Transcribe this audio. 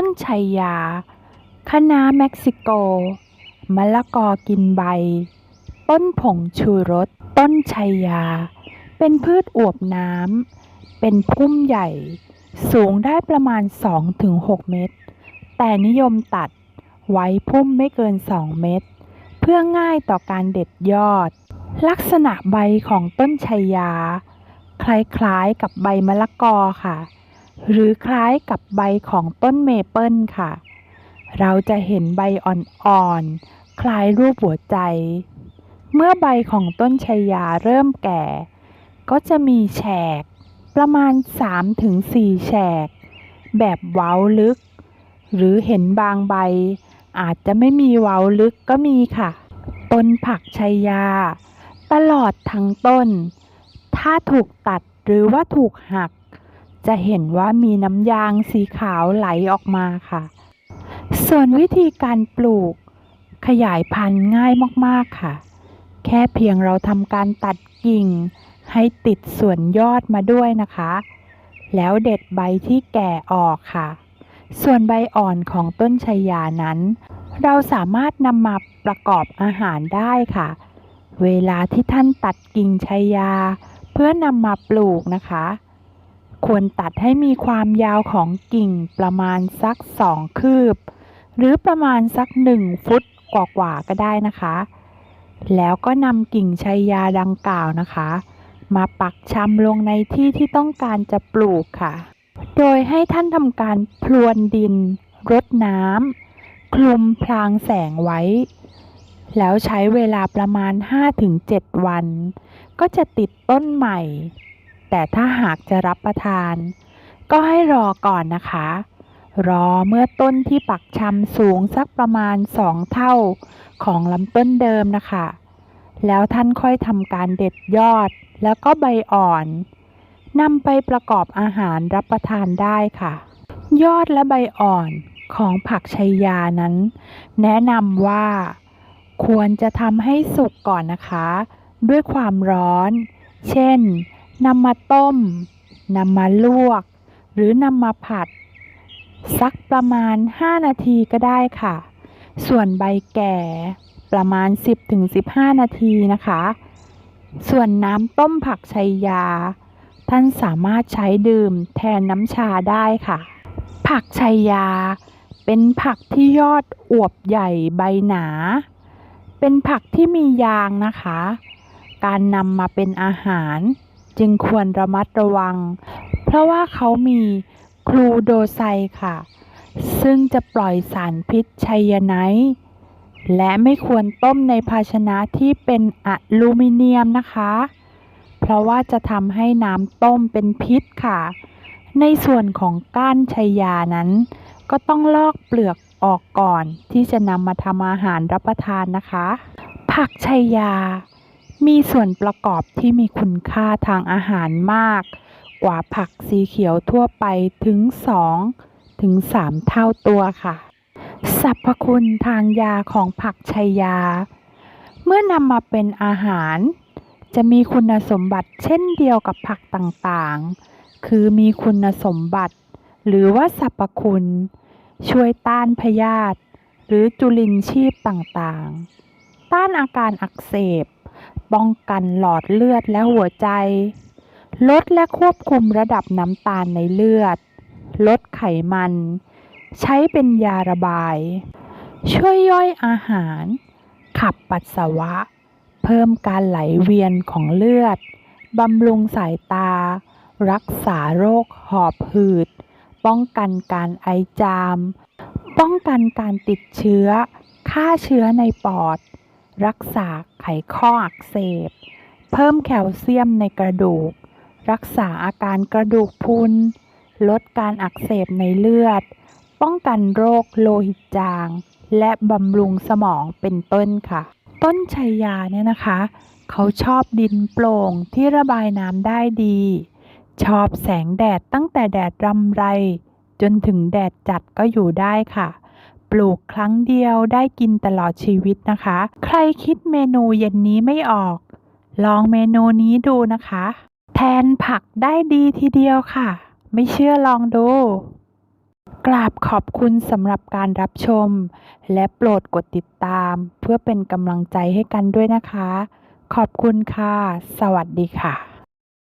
ต้นชัยยา คะน้าเม็กซิโก มะละกอกินใบ ต้นผงชูรส ต้นชัยยา เป็นพืชอวบน้ำ เป็นพุ่มใหญ่ สูงได้ประมาณ 2-6 เมตร แต่นิยมตัดไว้พุ่มไม่เกิน 2 เมตร เพื่อง่ายต่อการเด็ดยอด ลักษณะใบของต้นชัยยา คล้ายๆกับใบมะละกอค่ะ หรือคล้ายกับใบของต้นเมเปิลค่ะ เราจะเห็นใบอ่อนๆ คล้ายรูปหัวใจ เมื่อใบของต้นชัยยาเริ่มแก่ ก็จะมีแฉก ประมาณ 3-4 แฉก แบบเว้าลึก หรือเห็นบางใบ อาจจะไม่มีเว้าลึกก็มีค่ะ ต้นผักชัยยา ตลอดทั้งต้น ถ้าถูกตัดหรือว่าถูกหัก จะเห็นว่ามีน้ำยางสีขาวไหลออกมาค่ะ ส่วนวิธีการปลูก ขยายพันธุ์ง่ายมากๆค่ะ แค่เพียงเราทำการตัดกิ่ง ให้ติดส่วนยอดมาด้วยนะคะ แล้วเด็ดใบที่แก่ออกค่ะ ส่วนใบอ่อนของต้นชัยยานั้น เราสามารถนำมาประกอบอาหารได้ค่ะ เวลาที่ท่านตัดกิ่งชัยยา เพื่อนำมาปลูกนะคะ ควรตัดให้มีความยาวของกิ่งประมาณสักสองคืบ หรือประมาณสักหนึ่งฟุตกว่าๆก็ได้นะคะ แล้วก็นำกิ่งชัยยาดังกล่าวนะคะ มาปักชำลงในที่ที่ต้องการจะปลูกค่ะ โดยให้ท่านทำการพรวนดิน รดน้ำคลุมพรางแสงไว้ แล้วใช้เวลาประมาณ 5-7 วัน ก็จะติดต้นใหม่ แต่ถ้าหากจะรับประทาน ก็ให้รอก่อนนะคะ รอเมื่อต้นที่ปักชำสูงสักประมาณ2เท่าของลำต้นเดิมนะคะ แล้วท่านค่อยทำการเด็ดยอดแล้วก็ใบอ่อนนำไปประกอบอาหารรับประทานได้ค่ะ ยอดและใบอ่อนของผักชัยยานั้น แนะนำว่า ควรจะทำให้สุกก่อนนะคะ ด้วยความร้อน เช่น นำมาต้มนำมาลวก หรือนำมาผัด สักประมาณ 5 นาทีก็ได้ค่ะ ส่วนใบแก่ประมาณ 10-15 นาทีนะคะ ส่วนน้ำต้มผักชัยยา ท่านสามารถใช้ดื่มแทนน้ำชาได้ค่ะ ผักชัยยา เป็นผักที่ยอดอวบใหญ่ใบหนา เป็นผักที่มียางนะคะ การนำมาเป็นอาหาร จึงควรระมัดระวัง เพราะว่าเขามีคลูโดไซค่ะ ซึ่งจะปล่อยสารพิษไชยไนด์และไม่ควรต้มในภาชนะที่เป็นอลูมิเนียมนะคะ เพราะว่าจะทำให้น้ำต้มเป็นพิษค่ะ ในส่วนของก้านชัยยานั้น ก็ต้องลอกเปลือกออกก่อนที่จะนำมาทำอาหารรับประทานนะคะ ผักชัยยา มีส่วนประกอบที่มีคุณค่าทางอาหารมาก กว่าผักสีเขียวทั่วไปถึง 2 ถึง 3 เท่าตัวค่ะ สรรพคุณทางยาของผักชัยยา เมื่อนำมาเป็นอาหาร จะมีคุณสมบัติเช่นเดียวกับผักต่างๆ คือมีคุณสมบัติ หรือว่าสรรพคุณ ช่วยต้านพยาธิหรือจุลินชีพต่างๆ ต้านอาการอักเสบ ป้องกันหลอดเลือดและหัวใจ ลดและควบคุมระดับน้ำตาลในเลือด ลดไขมัน ใช้เป็นยาระบาย ช่วยย่อยอาหาร ขับปัสสาวะ เพิ่มการไหลเวียนของเลือด บำรุงสายตา รักษาโรคหอบหืด ป้องกันการไอจาม ป้องกันการติดเชื้อ ฆ่าเชื้อในปอด รักษาไขข้ออักเสบ เพิ่มแคลเซียมในกระดูก รักษาอาการกระดูกพุนลดการอักเสบในเลือด ป้องกันโรคโลหิตจาง และบำรุงสมองเป็นต้นค่ะ ต้นชัยยาเนี่ยนะคะ เขาชอบดินโปร่งที่ระบายน้ำได้ดี ชอบแสงแดดตั้งแต่แดดรำไร จนถึงแดดจัดก็อยู่ได้ค่ะ ปลูกครั้งเดียวได้กินตลอดชีวิตนะคะ ใครคิดเมนูเย็นนี้ไม่ออก ลองเมนูนี้ดูนะคะ แทนผักได้ดีทีเดียวค่ะ ไม่เชื่อลองดู กราบขอบคุณสำหรับการรับชม และโปรดกดติดตาม เพื่อเป็นกำลังใจให้กันด้วยนะคะ ขอบคุณค่ะ สวัสดีค่ะ